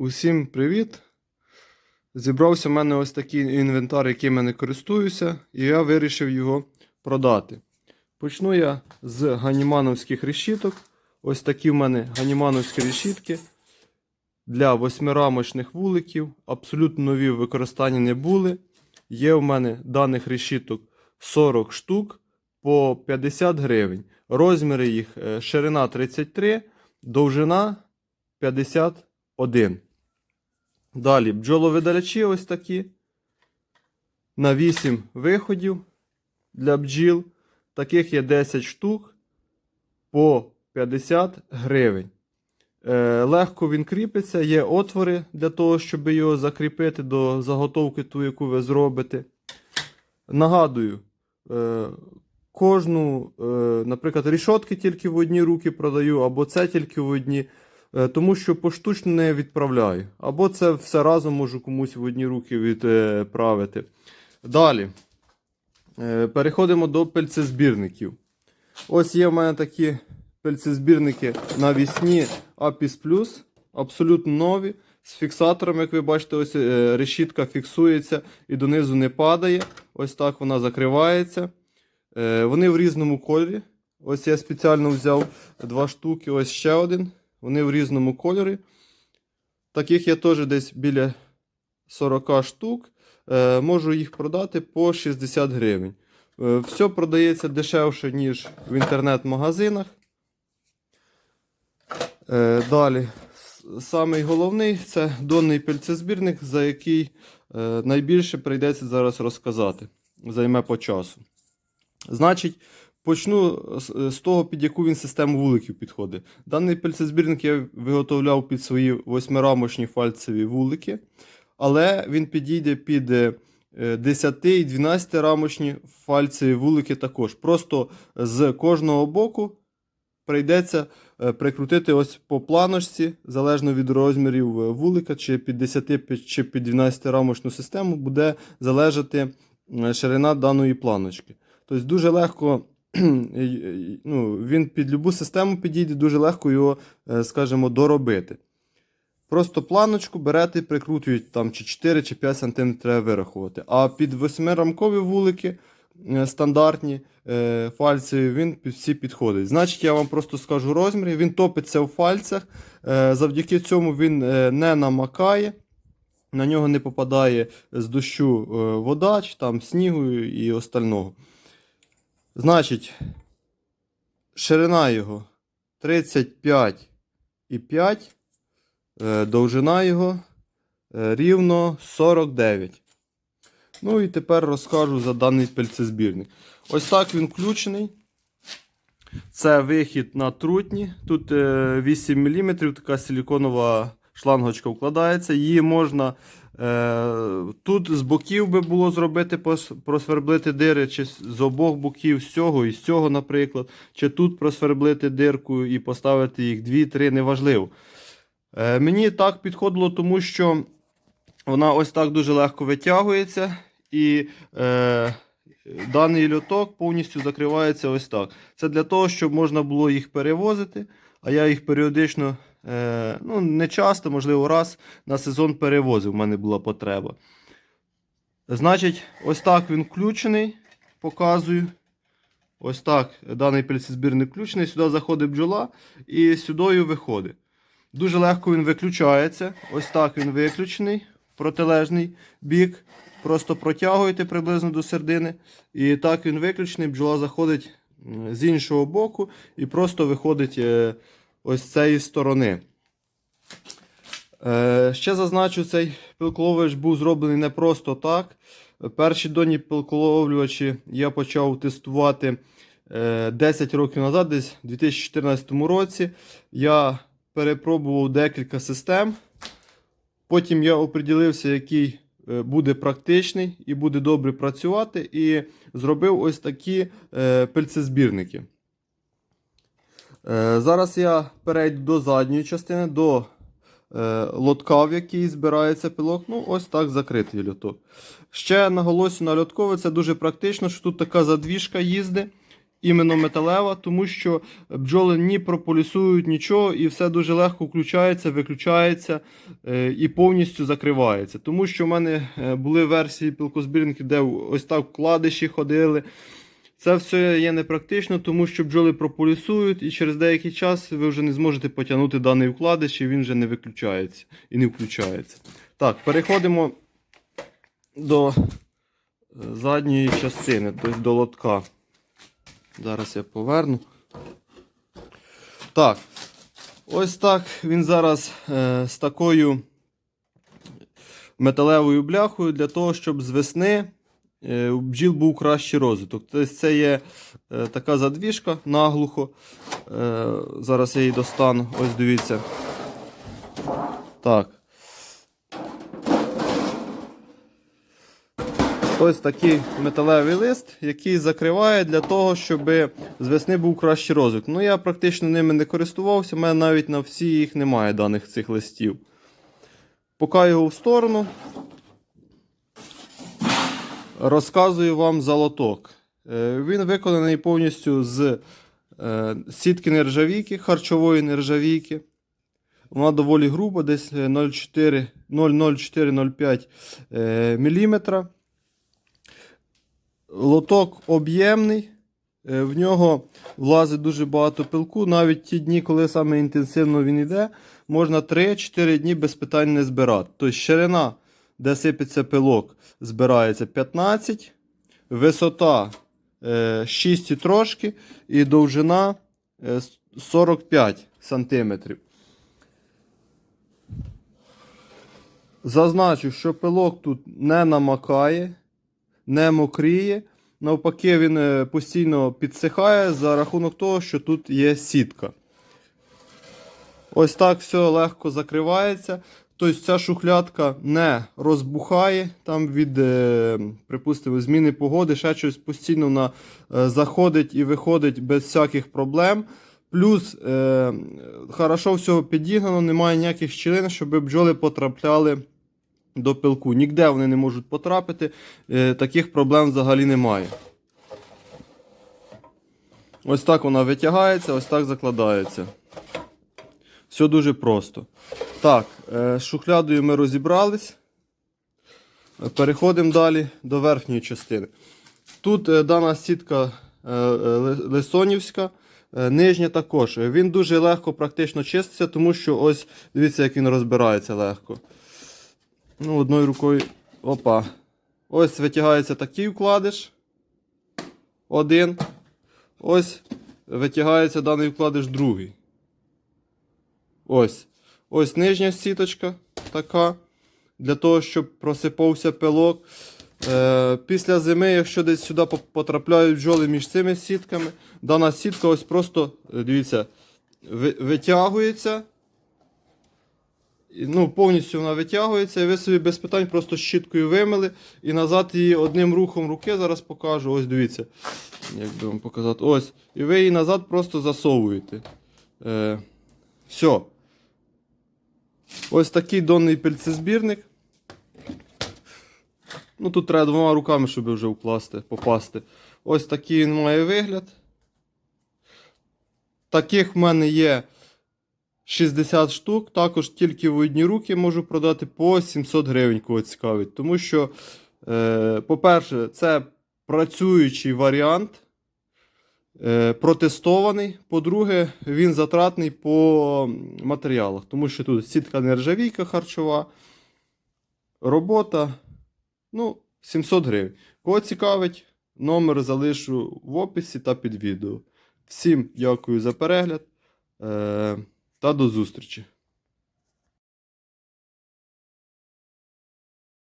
Усім привіт! Зібрався в мене ось такий інвентар, яким я не користуюся, і я вирішив його продати. Почну я з ганімановських решіток. Ось такі в мене ганімановські решітки для восьмирамочних вуликів. Абсолютно нові в використанні не були. Є в мене даних решіток 40 штук по 50 гривень. Розміри їх е, ширина 33, довжина 51. Далі бджоловидалячі ось такі. На 8 виходів для бджіл. Таких є 10 штук по 50 гривень. Е, легко він кріпиться, є отвори для того, щоб його закріпити до заготовки, ту, яку ви зробите. Нагадую, е, кожну, е, наприклад, рішотки тільки в одні руки продаю, або це тільки в одні. Е, Тому що поштучно не відправляю. Або це все разом можу комусь в одні руки відправити. Далі. Е, Переходимо до пельцезбірників. Ось є в мене такі пельцезбірники навісні Apis Plus. Абсолютно нові. З фіксатором, як ви бачите, ось е, решітка фіксується і донизу не падає. Ось так вона закривається. Е, Вони в різному кольорі. Ось я спеціально взяв два штуки, ось ще один. Вони в різному кольорі. Таких є теж десь біля 40 штук. Е, можу їх продати по 60 гривень. Е, все продається дешевше, ніж в інтернет-магазинах. Е, далі. Самий головний це донний пельцезбірник, за який найбільше прийдеться зараз розказати. Займе по часу. Значить, почну з, того, під яку він систему вуликів підходить. Даний пельцезбірник я виготовляв під свої восьмирамочні фальцеві вулики, але він підійде під е, 10 і 12 рамочні фальцеві вулики також. Просто з кожного боку прийдеться е, прикрутити ось по планочці, залежно від розмірів е, вулика, чи під 10 чи під 12 рамочну систему буде залежати е, ширина даної планочки. Тобто дуже легко, ну, він під любу систему підійде, дуже легко його, е, скажімо, доробити. Просто планочку берете і прикрутують там чи 4 чи 5 см треба вирахувати. А під восьмирамкові вулики е, стандартні е, фальцеві, він під всі підходить. Значить, я вам просто скажу розміри. Він топиться в фальцях. Завдяки цьому він не намакає. На нього не попадає з дощу вода, чи там снігу і остального. Значить, ширина його 35,5, е, довжина його е, рівно 49. Ну і тепер розкажу за даний пельцезбірник. Ось так він включений. Це вихід на трутні. Тут е, 8 мм, така силіконова шлангочка вкладається. Її можна е, тут з боків би було зробити, просверблити дири, чи з- обох боків, з цього і з цього, наприклад. Чи тут просверблити дирку і поставити їх 2-3, неважливо. Е, мені так підходило, тому що вона ось так дуже легко витягується. І е, даний льоток повністю закривається ось так. Це для того, щоб можна було їх перевозити, а я їх періодично, е, ну не часто, можливо, раз на сезон перевозив, в мене була потреба. Значить, ось так він включений, показую. Ось так даний пельцезбірник включений. Сюди заходить бджола і сюди виходить. Дуже легко він виключається. Ось так він виключений, протилежний бік. Просто протягуєте приблизно до середини. І так він виключений, бджола заходить з іншого боку і просто виходить е, ось цієї сторони. Е, Ще зазначу, цей пилколовлювач був зроблений не просто так. Перші донні пилколовлювачі я почав тестувати е, 10 років назад, десь у 2014 році. Я перепробував декілька систем. Потім я оприділився, який е, буде практичний і буде добре працювати, і зробив ось такі е, пельцезбірники. Е, зараз я перейду до задньої частини, до е, лотка, в який збирається пилок. Ну, ось так закритий льоток. Ще наголосю на льоткове, це дуже практично, що тут така задвіжка їздить. іменно металева, тому що бджоли ні прополісують нічого, і все дуже легко включається, виключається е, і повністю закривається. Тому що в мене е, були версії пілкозбірників, де ось так вкладиші ходили. Це все є непрактично, тому що бджоли прополісують, і через деякий час ви вже не зможете потягнути даний вкладиш, і він вже не виключається і не включається. Так, переходимо до е, задньої частини, тобто до лотка. Зараз я поверну. Так. Ось так він зараз е, з такою металевою бляхою для того, щоб з весни у бджіл був кращий розвиток. Тобто це є е, така задвіжка наглухо. Е, зараз я її достану. Ось дивіться. Так. Ось такий металевий лист, який закриває для того, щоб з весни був кращий розвиток. Ну, я практично ними не користувався, у мене навіть на всі їх немає даних цих листів. Поки його в сторону. Розказую вам за лоток. Е, Він виконаний повністю з е, сітки нержавійки, харчової нержавійки. Вона доволі груба, десь 0,4 0,04-0,5 мм. Лоток об'ємний, е, в нього влазить дуже багато пилку. Навіть ті дні, коли саме інтенсивно він йде, можна 3-4 дні без питань не збирати. Тобто ширина, де сипеться пилок, збирається 15, висота е, 6 і трошки, і довжина е, 45 см. Зазначу, що пилок тут не намакає не мокріє. Навпаки, він е, постійно підсихає за рахунок того, що тут є сітка. Ось так все легко закривається. Тобто ця шухлядка не розбухає там від, е, припустимо, зміни погоди, ще щось постійно вона е, заходить і виходить без всяких проблем. Плюс е, хорошо всього підігнано, немає ніяких щілин, щоб бджоли потрапляли до пилку. Ніде вони не можуть потрапити, е, таких проблем взагалі немає. Ось так вона витягається, ось так закладається. Все дуже просто. Так, е, з шухлядою ми розібрались. Переходимо далі до верхньої частини. Тут е, дана сітка е, лисонівська, нижня також. Він дуже легко практично чиститься, тому що ось дивіться, як він розбирається легко. Ну, одною рукою. Опа. Ось витягається такий вкладиш. Один. Ось витягається даний вкладиш другий. Ось. Ось нижня сіточка така. Для того, щоб просипався пилок. Е, після зими, якщо десь сюди потрапляють бджоли між цими сітками, дана сітка ось просто, е, дивіться, витягується. Ну, повністю вона витягується, і ви собі без питань просто щіткою вимили і назад її одним рухом руки зараз покажу. Ось дивіться. Як би вам показати. Ось. І ви її назад просто засовуєте. Е, все. Ось такий донний пильцезбірник. Ну, тут треба двома руками, щоб вже вкласти, попасти. Ось такий він має вигляд. Таких в мене є 60 штук. Також тільки в одні руки можу продати по 700 гривень, кого цікавить. Тому що, е, по-перше, це працюючий варіант. Е, протестований. По-друге, він затратний по матеріалах, тому що тут сітка нержавійка харчова, робота. Ну, 700 гривень. Кого цікавить, номер залишу в описі та під відео. Всім дякую за перегляд е, та до зустрічі!